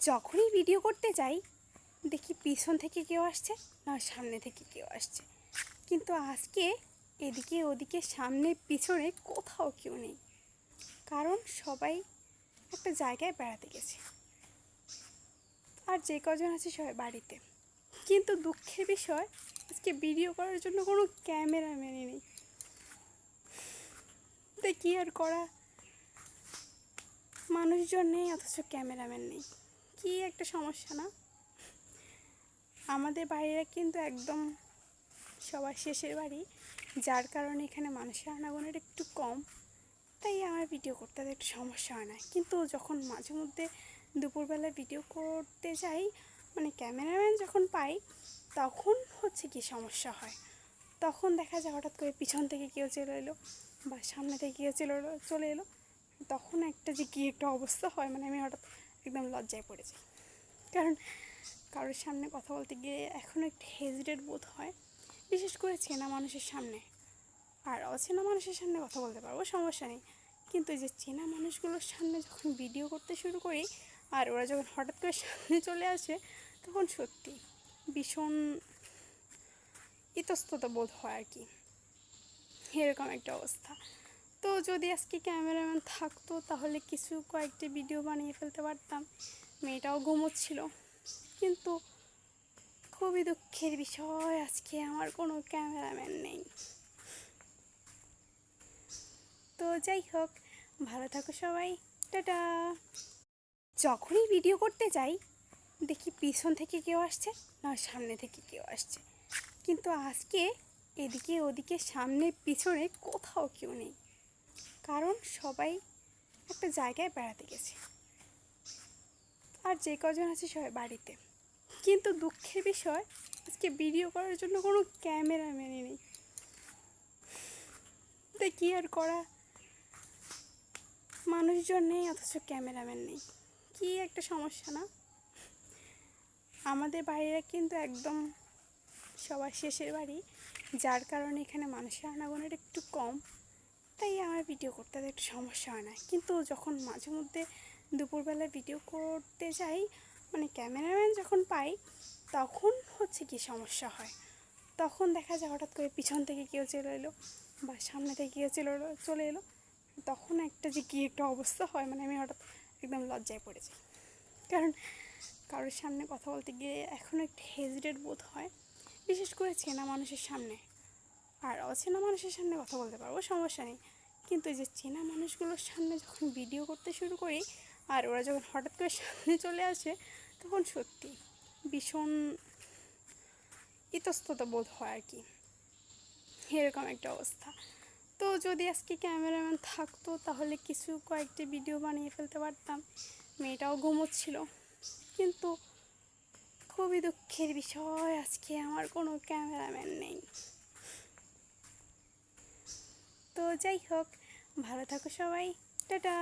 যখনই ভিডিও করতে যাই, দেখি পিছন থেকে কেউ আসছে, না সামনে থেকে কেউ আসছে। কিন্তু আজকে এদিকে ওদিকে সামনে পিছনে কোথাও কেউ নেই। কারণ সবাই একটা জায়গায় বেড়াতে গেছে। আর যে কজন আছে সবাই বাড়িতে। কিন্তু দুঃখের বিষয়, আজকে ভিডিও করার জন্য কোনো ক্যামেরাম্যানই নেই। দেখি আর করা? মানুষজন নেই, অথচ ক্যামেরাম্যান নেই। কি একটা সমস্যা না? আমাদের বাড়িরা কিন্তু একদম সবার শেষের বাড়ি, যার কারণে এখানে মানুষের আনাগোনাটা একটু কম। তাই আমার ভিডিও করতে একটু সমস্যা হয় না। কিন্তু যখন মাঝে মধ্যে দুপুরবেলা ভিডিও করতে যাই মানে ক্যামেরাম্যান যখন পাই, তখন হচ্ছে কি সমস্যা হয়। তখন দেখা যায় হঠাৎ করে পিছন থেকে কেউ চলে এলো বা সামনে থেকে কেউ চলে এলো চলে এলো। তখন একটা যে কী একটা অবস্থা হয় মানে আমি হঠাৎ একদম লজ্জায় পড়ে যাই কারণ কারোর সামনে কথা বলতে গিয়ে এখনও একটু হেজিটেট বোধ হয়। বিশেষ করে চেনা মানুষের সামনে। আর অচেনা মানুষের সামনে কথা বলতে পারব, সমস্যা নেই। কিন্তু যে চেনা মানুষগুলোর সামনে যখন ভিডিও করতে শুরু করি, আর ওরা যখন হঠাৎ করে সামনে চলে আসে, তখন সত্যি ভীষণ ইতস্তত বোধ হয় আর কি। এরকম একটা অবস্থা। তো যদি আজকে ক্যামেরাম্যান থাকতো, তাহলে কিছু কয়েকটি ভিডিও বানিয়ে ফেলতে পারতাম। মেয়েটাও ঘুমোচ্ছিল। কিন্তু খুবই দুঃখের বিষয়, আজকে আমার কোনো ক্যামেরাম্যান নেই। তো যাই হোক, ভালো থাকো সবাই। টাটা! যখনই ভিডিও করতে যাই, দেখি পিছন থেকে কেউ আসছে, না সামনে থেকে কেউ আসছে। কিন্তু আজকে এদিকে ওদিকে, সামনে, পিছনে কোথাও কেউ নেই। কারণ সবাই একটা জায়গায় বেড়াতে গেছে। আর যে কজন আছে সবাই বাড়িতে। কিন্তু দুঃখের বিষয়, আজকে ভিডিও করার জন্য কোনো ক্যামেরাম্যানই নেই। তাই কী আর করা? মানুষজন নেই, অথচ ক্যামেরাম্যান নেই। কি একটা সমস্যা না? আমাদের বাড়িরা কিন্তু একদম সবার শেষের বাড়ি, যার কারণে এখানে মানুষের আনাগোনাটা একটু কম। তাই আমার ভিডিও করতে একটু সমস্যা হয় না। কিন্তু যখন মাঝে মধ্যে দুপুরবেলা ভিডিও করতে যাই মানে ক্যামেরাম্যান যখন পাই, তখন হচ্ছে কি সমস্যা হয়। তখন দেখা যায় হঠাৎ করে পিছন থেকে কেউ চলে এলো বা সামনে থেকে কেউ চলে এলো চলে এলো। তখন একটা যে কী একটা অবস্থা হয় মানে আমি হঠাৎ একদম লজ্জায় পড়ে যাই। কারণ কারোর সামনে কথা বলতে গিয়ে এখনও একটু হেজিটেট বোধ হয়। বিশেষ করে চেনা মানুষের সামনে। আর অচেনা মানুষের সামনে কথা বলতে পারব, সমস্যা নেই। কিন্তু যে চেনা মানুষগুলোর সামনে যখন ভিডিও করতে শুরু করি, আর ওরা যখন হঠাৎ করে সামনে চলে আসে, তখন সত্যি ভীষণ ইতস্তত বোধ হয় আর কি। এরকম একটা অবস্থা। তো যদি আজকে ক্যামেরাম্যান থাকতো, তাহলে কিছু কয়েকটি ভিডিও বানিয়ে ফেলতে পারতাম। মেয়েটাও ঘুমোচ্ছিল। কিন্তু খুবই দুঃখের বিষয়, আজকে আমার কোনো ক্যামেরাম্যান নেই তো যাই হোক ভালো থাকো সবাই। টাটা।